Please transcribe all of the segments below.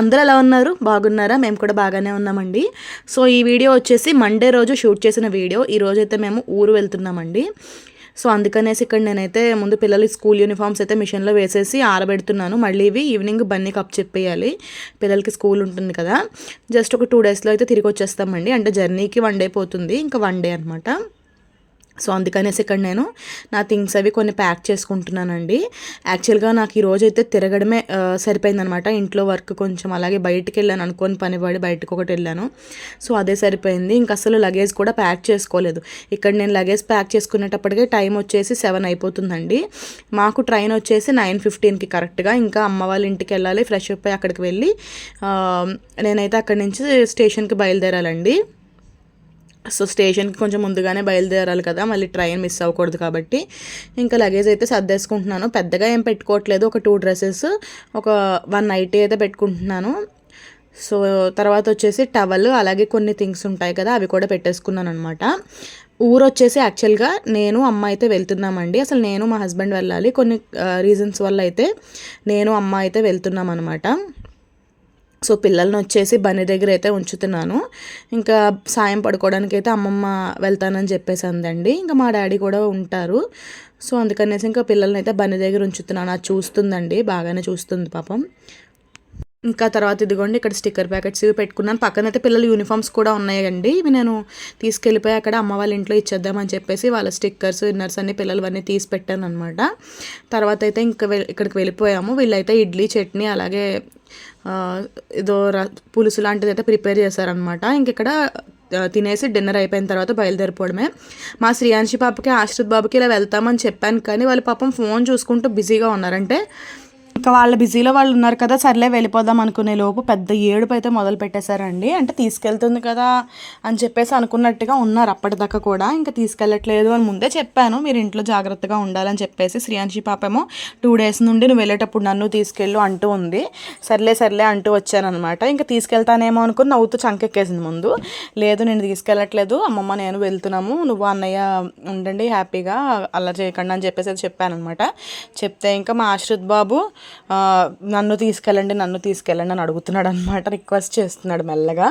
అందరూ ఎలా ఉన్నారు? బాగున్నారా? మేము కూడా బాగానే ఉన్నామండి. సో ఈ వీడియో వచ్చేసి మండే రోజు షూట్ చేసిన వీడియో. ఈ రోజు అయితే మేము ఊరు వెళ్తున్నామండి. సో అందుకనేసి ఇక్కడ నేనైతే ముందు పిల్లలు స్కూల్ యూనిఫామ్స్ అయితే మిషన్లో వేసేసి ఆరబెడుతున్నాను. మళ్ళీ ఇవి ఈవినింగ్ బన్నీ కప్ చెప్పేయాలి. పిల్లలకి స్కూల్ ఉంటుంది కదా. జస్ట్ ఒక టూ డేస్లో అయితే తిరిగి వచ్చేస్తామండి. అంటే జర్నీకి వన్ డే పోతుంది. ఇంకా వన్ డే అనమాట సో అందుకనేసి ఇక్కడ నేను నా థింగ్స్ అవి కొన్ని ప్యాక్ చేసుకుంటున్నానండి. యాక్చువల్గా నాకు ఈ రోజు అయితే తిరగడమే సరిపోయిందనమాట. ఇంట్లో వర్క్ కొంచెం అలాగే బయటికి వెళ్ళాను అనుకోని పని పడి బయటకు ఒకటి వెళ్ళాను. సో అదే సరిపోయింది. ఇంకా అసలు లగేజ్ కూడా ప్యాక్ చేసుకోలేదు. ఇక్కడ నేను లగేజ్ ప్యాక్ చేసుకునేటప్పటికే టైం వచ్చేసి సెవెన్ అయిపోతుందండి. మాకు ట్రైన్ వచ్చేసి నైన్ ఫిఫ్టీన్కి కరెక్ట్గా. ఇంకా అమ్మ వాళ్ళ ఇంటికి వెళ్ళాలి ఫ్రెష్ అప్ అయ్యి అక్కడికి వెళ్ళి నేనైతే అక్కడి నుంచి స్టేషన్కి బయలుదేరాలండి. సో స్టేషన్కి కొంచెం ముందుగానే బయలుదేరాలి కదా మళ్ళీ ట్రైన్ మిస్ అవ్వకూడదు కాబట్టి. ఇంకా లగేజ్ అయితే సర్దేసుకుంటున్నాను. పెద్దగా ఏం పెట్టుకోవట్లేదు. ఒక టూ డ్రెస్సెస్ ఒక వన్ నైటీ అయితే పెట్టుకుంటున్నాను. సో తర్వాత వచ్చేసి టవల్ అలాగే కొన్ని థింగ్స్ ఉంటాయి కదా అవి కూడా పెట్టేసుకున్నాను అనమాట ఊరు వచ్చేసి యాక్చువల్గా నేను అమ్మ అయితే వెళ్తున్నామండి. అసలు నేను మా హస్బెండ్ వెళ్ళాలి. కొన్ని రీజన్స్ వల్ల అయితే నేను అమ్మ అయితే వెళ్తున్నాం అనమాట సో పిల్లల్ని వచ్చేసి బని దగ్గర అయితే ఉంచుతున్నాను. ఇంకా సాయం పడుకోవడానికి అయితే అమ్మమ్మ వెళ్తానని చెప్పేసి అందండి. ఇంకా మా డాడీ కూడా ఉంటారు. సో అందుకనేసి ఇంకా పిల్లల్ని అయితే బని దగ్గర ఉంచుతున్నాను. అది చూస్తుందండి. బాగానే చూస్తుంది పాపం. ఇంకా తర్వాత ఇదిగోండి ఇక్కడ స్టిక్కర్ ప్యాకెట్స్ ఇవి పెట్టుకున్నాను. పక్కన అయితే పిల్లల యూనిఫామ్స్ కూడా ఉన్నాయండి. ఇవి నేను తీసుకెళ్ళిపోయి అక్కడ అమ్మ వాళ్ళ ఇంట్లో ఇచ్చేద్దామని చెప్పేసి వాళ్ళ స్టిక్కర్స్ ఇన్నర్స్ అన్ని పిల్లలు అన్నీ తీసి పెట్టాను అనమాట తర్వాత అయితే ఇంకా ఇక్కడికి వెళ్ళిపోయాము. వీళ్ళైతే ఇడ్లీ చట్నీ అలాగే ఏదో పులుసు లాంటిది అయితే ప్రిపేర్ చేశారనమాట ఇంకెక్కడ తినేసి డిన్నర్ అయిపోయిన తర్వాత బయలుదేరిపోవడమే. మా శ్రీయాంశి పాపకి ఆశ్రిత్ బాబుకి ఇలా వెళ్తామని చెప్పాను కానీ వాళ్ళు పాపం ఫోన్ చూసుకుంటూ బిజీగా ఉన్నారంటే ఇంకా వాళ్ళ బిజీలో వాళ్ళు ఉన్నారు కదా సర్లే వెళ్ళిపోదాం అనుకునే లోపు పెద్ద ఏడుపు అయితే మొదలు పెట్టేశారండి. అంటే తీసుకెళ్తుంది కదా అని చెప్పేసి అనుకున్నట్టుగా ఉన్నారు అప్పటిదాకా కూడా. ఇంకా తీసుకెళ్ళట్లేదు అని ముందే చెప్పాను మీరు ఇంట్లో జాగ్రత్తగా ఉండాలని చెప్పేసి శ్రీయాంశి పాపేమో టూ డేస్ నుండి నువ్వు వెళ్ళేటప్పుడు నన్ను తీసుకెళ్ళు అంటూ ఉంది. సర్లే సర్లే అంటూ వచ్చానమాట ఇంకా తీసుకెళ్తానేమో అనుకుని నవ్వుతూ చంకెక్కేసింది ముందు. లేదు నేను తీసుకెళ్ళట్లేదు అమ్మమ్మ నేను వెళ్తున్నాము నువ్వు అన్నయ్య ఉండండి హ్యాపీగా అలా చేయకండి అని చెప్పేసి చెప్పాను అనమాట చెప్తే ఇంకా మా ఆశ్రిత్ బాబు నన్ను తీసుకెళ్ళండి నన్ను తీసుకెళ్ళండి అని అడుగుతున్నాడు అనమాట రిక్వెస్ట్ చేస్తున్నాడు మెల్లగా.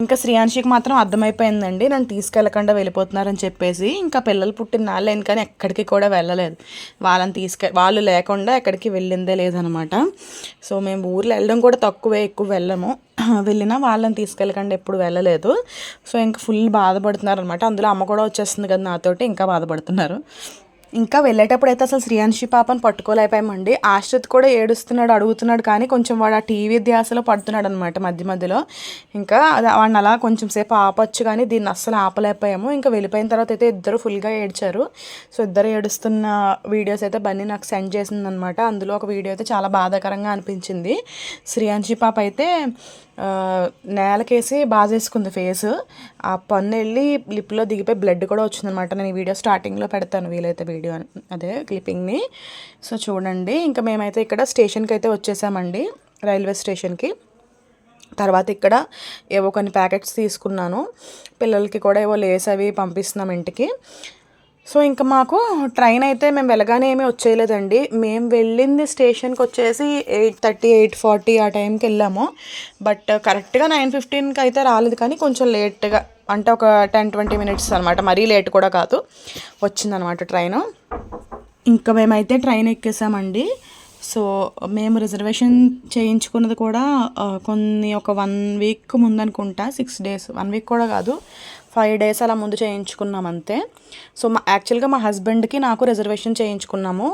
ఇంకా శ్రీయాంశికి మాత్రం అర్థమైపోయిందండి నన్ను తీసుకెళ్ళకుండా వెళ్ళిపోతున్నారని చెప్పేసి. ఇంకా పిల్లలు పుట్టిన నాళ్ళైన కానీ ఎక్కడికి కూడా వెళ్ళలేదు. వాళ్ళని తీసుకె వాళ్ళు లేకుండా ఎక్కడికి వెళ్ళిందే లేదనమాట సో మేము ఊర్లో వెళ్ళడం కూడా తక్కువే ఎక్కువ వెళ్ళము. వెళ్ళినా వాళ్ళని తీసుకెళ్ళకుండా ఎప్పుడు వెళ్ళలేదు. సో ఇంకా ఫుల్ బాధపడుతున్నారు అనమాట అందులో అమ్మ కూడా వచ్చేస్తుంది కదా నాతోటి ఇంకా బాధపడుతున్నారు. ఇంకా వెళ్ళేటప్పుడు అయితే అసలు శ్రీయాంశి పాపను పట్టుకోలేకపోయామండి. ఆశ్రిత్ కూడా ఏడుస్తున్నాడు అడుగుతున్నాడు కానీ కొంచెం వాడు ఆ టీవీ ధ్యాసలో పడుతున్నాడు అనమాట మధ్య మధ్యలో. ఇంకా వాడిని అలా కొంచెం సేపు ఆపచ్చు కానీ దీన్ని అస్సలు ఆపలేకపోయాము. ఇంకా వెళ్ళిపోయిన తర్వాత అయితే ఇద్దరు ఫుల్గా ఏడ్చారు. సో ఇద్దరు ఏడుస్తున్న వీడియోస్ అయితే బన్నీ నాకు సెండ్ చేసిందనమాట అందులో ఒక వీడియో అయితే చాలా బాధాకరంగా అనిపించింది. శ్రీయాంశి పాప అయితే నేలకేసి బాగా చేసుకుంది ఫేస్. ఆ పన్ను వెళ్ళి లిప్లో దిగిపోయి బ్లడ్ కూడా వచ్చిందనమాట. నేను ఈ వీడియో స్టార్టింగ్లో పెడతాను వీలైతే వీడియో అదే క్లిప్పింగ్ని. సో చూడండి ఇంకా మేమైతే ఇక్కడ స్టేషన్కి అయితే వచ్చేసామండి రైల్వే స్టేషన్కి. తర్వాత ఇక్కడ ఏవో కొన్ని ప్యాకెట్స్ తీసుకున్నాను. పిల్లలకి కూడా ఏవో లేస్ అవి పంపిస్తున్నాం ఇంటికి. సో ఇంకా మాకు ట్రైన్ అయితే మేము వెళ్ళగానే ఏమీ వచ్చేయలేదండి. మేము వెళ్ళింది స్టేషన్కి వచ్చేసి ఎయిట్ థర్టీ ఎయిట్ ఫార్టీ ఆ టైంకి వెళ్ళాము. బట్ కరెక్ట్గా నైన్ ఫిఫ్టీన్కి అయితే రాలేదు కానీ కొంచెం లేట్గా అంటే ఒక టెన్ ట్వంటీ మినిట్స్ అనమాట మరీ లేట్ కూడా కాదు. వచ్చిందనమాట ట్రైన్. ఇంకా మేమైతే ట్రైన్ ఎక్కేసామండి. సో మేము రిజర్వేషన్ చేయించుకున్నది కూడా కొన్ని ఒక వన్ వీక్ ముందనుకుంటా సిక్స్ డేస్. వన్ వీక్ కూడా కాదు. ఫైవ్ డేస్ అలా ముందు చేయించుకున్నాం అంతే సో మా యాక్చువల్గా మా హస్బెండ్కి నాకు రిజర్వేషన్ చేయించుకున్నాము.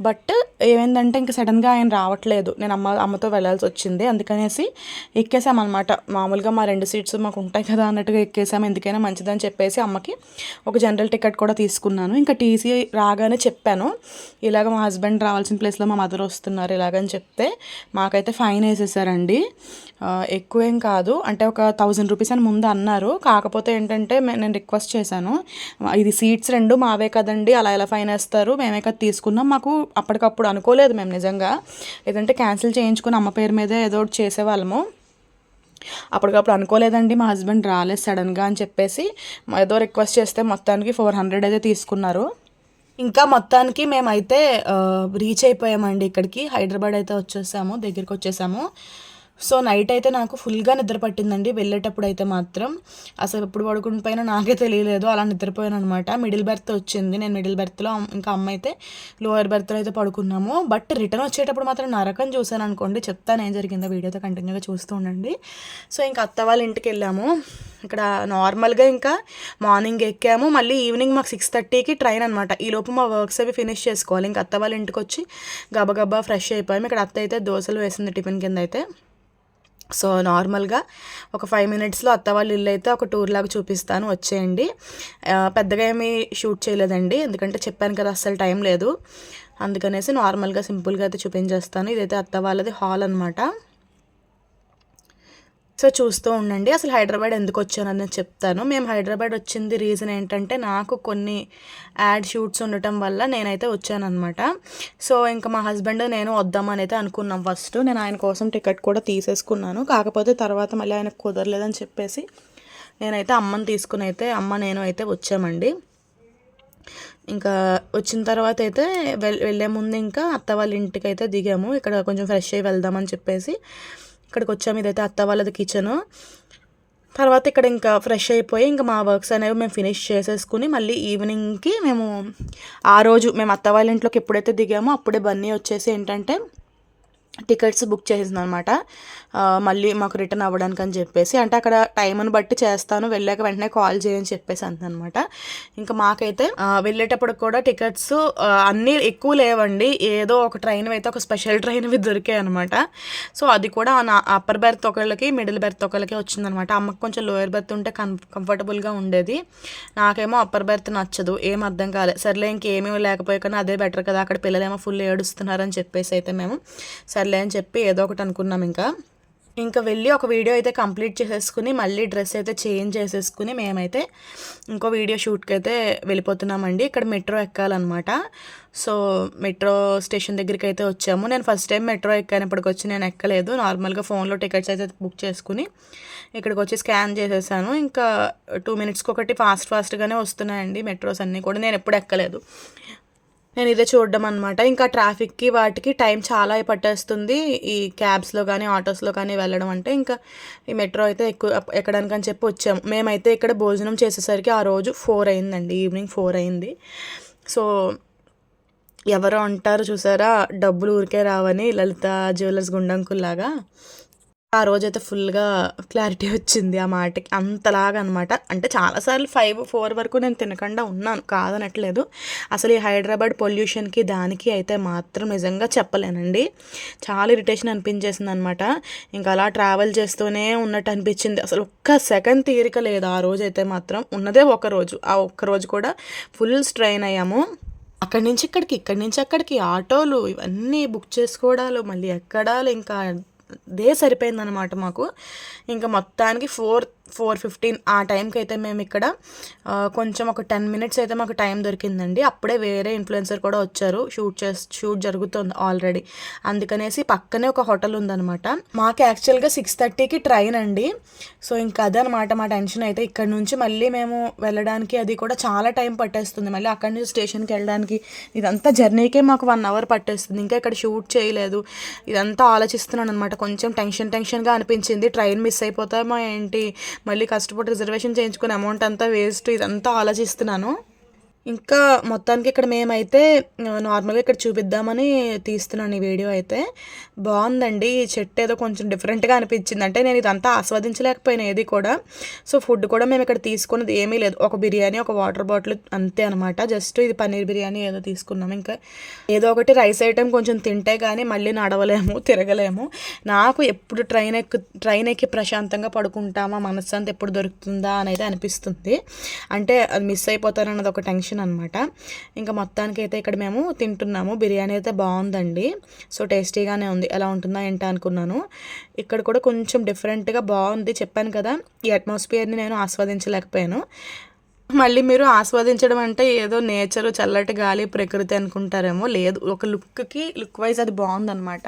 బట్ ఏమైందంటే ఇంకా సడన్గా ఆయన రావట్లేదు. నేను అమ్మ అమ్మతో వెళ్ళాల్సి వచ్చింది. అందుకనేసి ఎక్కేసామన్నమాట. మామూలుగా మా రెండు సీట్స్ మాకు ఉంటాయి కదా అన్నట్టుగా ఎక్కేసాము. ఎందుకైనా మంచిదని చెప్పేసి అమ్మకి ఒక జనరల్ టికెట్ కూడా తీసుకున్నాను. ఇంకా టీసీ రాగానే చెప్పాను. ఇలాగ మా హస్బెండ్ రావాల్సిన ప్లేస్లో మా మదర్ వస్తున్నారు ఇలాగని చెప్తే మాకైతే ఫైన్ వేసేసారండి. ఎక్కువేం కాదు. అంటే ఒక థౌజండ్ రూపీస్ అని ముందు అన్నారు. కాకపోతే ఏంటంటే అంటే నేను రిక్వెస్ట్ చేశాను. ఇది సీట్స్ రెండు మావే కదండి అలా ఎలా ఫైన్ వేస్తారు మేమే కదా తీసుకున్నాం. మాకు అప్పటికప్పుడు అనుకోలేదు మేము నిజంగా. ఏదంటే క్యాన్సిల్ చేయించుకుని అమ్మ పేరు మీదే ఏదో ఒకటి చేసేవాళ్ళము. అప్పటికప్పుడు అనుకోలేదండి మా హస్బెండ్ రాలేదు సడన్గా అని చెప్పేసి ఏదో రిక్వెస్ట్ చేస్తే మొత్తానికి ఫోర్ హండ్రెడ్ అయితే తీసుకున్నారు. ఇంకా మొత్తానికి మేమైతే రీచ్ అయిపోయామండి ఇక్కడికి. హైదరాబాద్ అయితే వచ్చేసాము దగ్గరికి వచ్చేసాము. సో నైట్ అయితే నాకు ఫుల్గా నిద్ర పట్టిందండి. వెళ్ళేటప్పుడు అయితే మాత్రం అసలు ఎప్పుడు పడుకుని పైన నాకే తెలియలేదు. అలా నిద్రపోయాను అనమాట మిడిల్ బెర్త్ వచ్చింది. నేను మిడిల్ బెర్త్లో ఇంకా అమ్మ అయితే లోయర్ బెర్త్లో అయితే పడుకున్నాము. బట్ రిటర్న్ వచ్చేటప్పుడు మాత్రం నరకం చూశాను అనుకోండి. చెప్తాను ఏం జరిగిందో వీడియోతో కంటిన్యూగా చూస్తూ ఉండండి. సో ఇంకా అత్త వాళ్ళ ఇంటికి వెళ్ళాము. ఇక్కడ నార్మల్గా ఇంకా మార్నింగ్ ఎక్కాము. మళ్ళీ ఈవినింగ్ మాకు సిక్స్ థర్టీకి ట్రైన్ అనమాట ఈ లోపు మా వర్క్స్ అవి ఫినిష్ చేసుకోవాలి. ఇంకా అత్త వాళ్ళ ఇంటికి వచ్చి గబగబా ఫ్రెష్ అయిపోయాము. ఇక్కడ అత్త అయితే దోశలు వేసింది టిఫిన్ కింద అయితే. సో నార్మల్గా ఒక ఫైవ్ మినిట్స్లో అత్త వాళ్ళ ఇల్లు అయితే ఒక టూర్ లాగా చూపిస్తాను వచ్చేయండి. పెద్దగా ఏమీ షూట్ చేయలేదండి ఎందుకంటే చెప్పాను కదా అస్సలు టైం లేదు. అందుకనేసి నార్మల్గా సింపుల్గా అయితే చూపించేస్తాను. ఇదైతే అత్త వాళ్ళది హాల్ అనమాట సో చూస్తూ ఉండండి. అసలు హైదరాబాద్ ఎందుకు వచ్చానని చెప్తాను. మేము హైదరాబాద్ వచ్చింది రీజన్ ఏంటంటే నాకు కొన్ని యాడ్ షూట్స్ ఉండటం వల్ల నేనైతే వచ్చానమాట సో ఇంకా మా హస్బెండ్ నేను వద్దామని అయితే అనుకున్నాం ఫస్ట్ నేను ఆయన కోసం టికెట్ కూడా తీసేసుకున్నాను. కాకపోతే తర్వాత మళ్ళీ ఆయనకు కుదరలేదని చెప్పేసి నేనైతే అమ్మని తీసుకుని అయితే అమ్మ నేను అయితే వచ్చామండి. ఇంకా వచ్చిన తర్వాత అయితే వెల్ వెళ్ళే ముందు ఇంకా అత్త వాళ్ళ ఇంటికి అయితే దిగాము. ఇక్కడ కొంచెం ఫ్రెష్ అయ్యి వెళ్దామని చెప్పేసి ఇక్కడికి వచ్చాము ఇదైతే అత్త వాళ్ళది కిచెను తర్వాత ఇక్కడ ఇంకా ఫ్రెష్ అయిపోయి ఇంకా మా వర్క్స్ అనేవి మేము ఫినిష్ చేసేసుకుని మళ్ళీ ఈవినింగ్కి మేము ఆ రోజు మేము అత్త వాళ్ళ ఇంట్లోకి ఎప్పుడైతే దిగామో అప్పుడే బన్నీ వచ్చేసి ఏంటంటే టికెట్స్ బుక్ చేసింది అనమాట మళ్ళీ మాకు రిటర్న్ అవ్వడానికి అని చెప్పేసి అంటే అక్కడ టైంని బట్టి చేస్తాను వెళ్ళాక వెంటనే కాల్ చేయని చెప్పేసి అనమాట ఇంకా మాకైతే వెళ్ళేటప్పుడు కూడా టికెట్స్ అన్నీ ఎక్కువ లేవండి. ఏదో ఒక ట్రైన్ అయితే ఒక స్పెషల్ ట్రైన్ దొరికాయి అనమాట. సో అది కూడా నా అప్పర్ బెర్త్ ఒకళ్ళకి మిడిల్ బెర్త్ ఒకళ్ళకి వచ్చిందనమాట. అమ్మకు కొంచెం లోయర్ బెర్త్ ఉంటే కం కంఫర్టబుల్గా ఉండేది. నాకేమో అప్పర్ బెర్త్ నచ్చదు ఏం అర్థం కాలేదు సర్లే ఇంకేమీ లేకపోయా కానీ అదే బెటర్ కదా అక్కడ పిల్లలేమో ఫుల్ ఏడుస్తున్నారని చెప్పేసి అయితే మేము సరే సర్లే అని చెప్పి ఏదో ఒకటి అనుకున్నాం ఇంకా. ఇంకా వెళ్ళి ఒక వీడియో అయితే కంప్లీట్ చేసేసుకుని మళ్ళీ డ్రెస్ అయితే చేంజ్ చేసేసుకుని మేమైతే ఇంకో వీడియో షూట్కి అయితే వెళ్ళిపోతున్నామండి. ఇక్కడ మెట్రో ఎక్కాలన్నమాట. సో మెట్రో స్టేషన్ దగ్గరికి అయితే వచ్చాము. నేను ఫస్ట్ టైం మెట్రో ఎక్కానప్పటికి వచ్చి నేను ఎక్కలేదు. నార్మల్గా ఫోన్లో టికెట్స్ అయితే బుక్ చేసుకుని ఇక్కడికి వచ్చి స్కాన్ చేసేసాను. ఇంకా టూ మినిట్స్కి ఒకటి ఫాస్ట్ ఫాస్ట్గానే వస్తున్నాయండి మెట్రోస్ అన్నీ కూడా. నేను ఎప్పుడు ఎక్కలేదు. నేను ఇదే చూడడం అనమాట ఇంకా ట్రాఫిక్కి వాటికి టైం చాలా పట్టేస్తుంది. ఈ క్యాబ్స్లో కానీ ఆటోస్లో కానీ వెళ్ళడం అంటే ఇంకా ఈ మెట్రో అయితే ఎక్కువ ఎక్కడానికని చెప్పి వచ్చాము మేమైతే ఇక్కడ భోజనం చేసేసరికి ఆ రోజు ఫోర్ అయిందండి. ఈవినింగ్ ఫోర్ అయింది. సో ఎవరో అంటారు చూసారా? డబ్బులు ఊరికే రావని లలిత జ్యువెలర్స్ గుండంకుల్లాగా. ఆ రోజైతే ఫుల్గా క్లారిటీ వచ్చింది ఆ మాటకి. అంతలాగా అనమాట అంటే చాలాసార్లు ఫైవ్ ఫోర్ వరకు నేను తినకుండా ఉన్నాను. కాదనట్లేదు. అసలు ఈ హైదరాబాద్ పొల్యూషన్కి దానికి అయితే మాత్రం నిజంగా చెప్పలేనండి. చాలా ఇరిటేషన్ అనిపించేసింది అనమాట ఇంకా అలా ట్రావెల్ చేస్తూనే ఉన్నట్టు అనిపించింది. అసలు ఒక్క సెకండ్ తీరిక లేదు ఆ రోజు అయితే మాత్రం. ఉన్నదే ఒక రోజు. ఆ ఒక్క రోజు కూడా ఫుల్ స్ట్రెయిన్ అయ్యాము. అక్కడి నుంచి ఇక్కడికి ఇక్కడి నుంచి అక్కడికి ఆటోలు ఇవన్నీ బుక్ చేసుకోవడాలు మళ్ళీ ఎక్కడాలు ఇంకా దే సరిపోయిందనమాట మాకు. ఇంకా మొత్తానికి ఫోర్ ఫోర్ ఫిఫ్టీన్ ఆ టైంకి అయితే మేము ఇక్కడ కొంచెం ఒక టెన్ మినిట్స్ అయితే మాకు టైం దొరికిందండి. అప్పుడే వేరే ఇన్ఫ్లుయెన్సర్ కూడా వచ్చారు షూట్ చేసి షూట్ జరుగుతుంది ఆల్రెడీ. అందుకనేసి పక్కనే ఒక హోటల్ ఉందనమాట మాకు యాక్చువల్గా సిక్స్ థర్టీకి ట్రైన్ అండి. సో ఇంకా అదనమాట మా టెన్షన్ అయితే ఇక్కడ నుంచి మళ్ళీ మేము వెళ్ళడానికి అది కూడా చాలా టైం పట్టేస్తుంది. మళ్ళీ అక్కడి నుంచి స్టేషన్కి వెళ్ళడానికి ఇదంతా జర్నీకే మాకు వన్ అవర్ పట్టేస్తుంది. ఇంకా ఇక్కడ షూట్ చేయలేదు. ఇదంతా ఆలోచిస్తున్నాను అనమాట కొంచెం టెన్షన్ టెన్షన్గా అనిపించింది. ట్రైన్ మిస్ అయిపోతామో ఏంటి? మళ్ళీ కష్టపడి రిజర్వేషన్ చేయించుకునే అమౌంట్ అంతా వేస్ట్ ఇదంతా ఆలోచిస్తున్నాను. ఇంకా మొత్తానికి ఇక్కడ మేమైతే నార్మల్గా ఇక్కడ చూపిద్దామని తీస్తున్నాను ఈ వీడియో అయితే. బాగుందండి. ఈ చెట్టు ఏదో కొంచెం డిఫరెంట్గా అనిపించింది. అంటే నేను ఇదంతా ఆస్వాదించలేకపోయినా ఏది కూడా. సో ఫుడ్ కూడా మేము ఇక్కడ తీసుకున్నది ఏమీ లేదు. ఒక బిర్యానీ ఒక వాటర్ బాటిల్ అంతే అనమాట జస్ట్ ఇది పన్నీర్ బిర్యానీ ఏదో తీసుకున్నాం ఇంకా. ఏదో ఒకటి రైస్ ఐటెం కొంచెం తింటే కానీ మళ్ళీ నడవలేము తిరగలేము. నాకు ఎప్పుడు ట్రైన్ ఎక్కు ట్రైన్ ఎక్కి ప్రశాంతంగా పడుకుంటామా మనశ్శాంతి ఎప్పుడు దొరుకుతుందా అనేది అనిపిస్తుంది. అంటే అది మిస్ అయిపోతానన్నది ఒక టెన్షన్ అనమాట ఇంకా మొత్తానికి అయితే ఇక్కడ మేము తింటున్నాము. బిర్యానీ అయితే బాగుందండి. సో టేస్టీగానే ఉంది. ఎలా ఉంటుందా ఏంటా అనుకున్నాను. ఇక్కడ కూడా కొంచెం డిఫరెంట్గా బాగుంది. చెప్పాను కదా ఈ అట్మాస్ఫియర్ని నేను ఆస్వాదించలేకపోయాను. మళ్ళీ మీరు ఆస్వాదించడం అంటే ఏదో నేచర్ చల్లటి గాలి ప్రకృతి అనుకుంటారేమో. లేదు ఒక లుక్కి లుక్ వైజ్ అది బాగుందన్నమాట.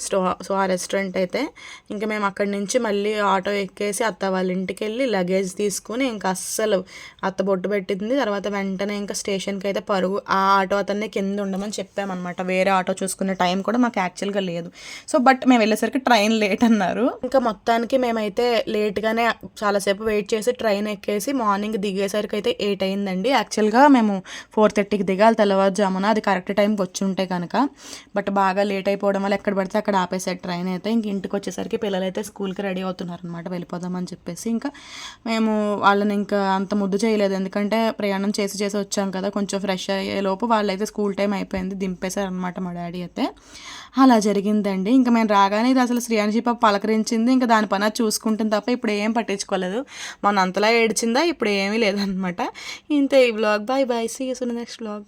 స్టో సో ఆ రెస్టారెంట్ అయితే. ఇంకా మేము అక్కడి నుంచి మళ్ళీ ఆటో ఎక్కేసి అత్త వాళ్ళ ఇంటికి వెళ్ళి లగేజ్ తీసుకుని ఇంకా అస్సలు అత్త బొట్టు పెట్టింది. తర్వాత వెంటనే ఇంకా స్టేషన్కి అయితే పరుగు ఆ ఆటో అతన్ని కింద ఉండమని చెప్పామన్నమాట. వేరే ఆటో చూసుకునే టైం కూడా మాకు యాక్చువల్గా లేదు. సో బట్ మేము వెళ్ళేసరికి ట్రైన్ లేట్ అన్నారు. ఇంకా మొత్తానికి మేమైతే లేట్గానే చాలాసేపు వెయిట్ చేసి ట్రైన్ ఎక్కేసి మార్నింగ్ దిగేసరికి అయితే ఎయిట్ అయిందండి. యాక్చువల్గా మేము ఫోర్ థర్టీకి దిగాలి తెల్లవారుజామున అది కరెక్ట్ టైంకి వచ్చి ఉంటే కనుక బట్ బాగా లేట్ అయిపోవడం వల్ల ఎక్కడ పడితే అక్కడ ఆపేసారు ట్రైన్ అయితే. ఇంక ఇంటికి వచ్చేసరికి పిల్లలు అయితే స్కూల్కి రెడీ అవుతున్నారు అనమాట వెళ్ళిపోదామని చెప్పేసి. ఇంకా మేము వాళ్ళని ఇంకా అంత ముద్దు చేయలేదు. ఎందుకంటే ప్రయాణం చేసి చేసి వచ్చాం కదా కొంచెం ఫ్రెష్ అయ్యే లోపు వాళ్ళైతే స్కూల్ టైం అయిపోయింది దింపేశారనమాట మా డాడీ అయితే. అలా జరిగిందండి. ఇంకా మేము రాగానే ఇది అసలు శ్రీయాన్షి పాప పలకరించింది. ఇంకా దాని పని అది చూసుకుంటుంది తప్ప ఇప్పుడు ఏం పట్టించుకోలేదు. మన అంతలా ఏడ్చిందా ఇప్పుడు ఏమీ అనమాట ఇంతే ఈ vlog bye bye see you next vlog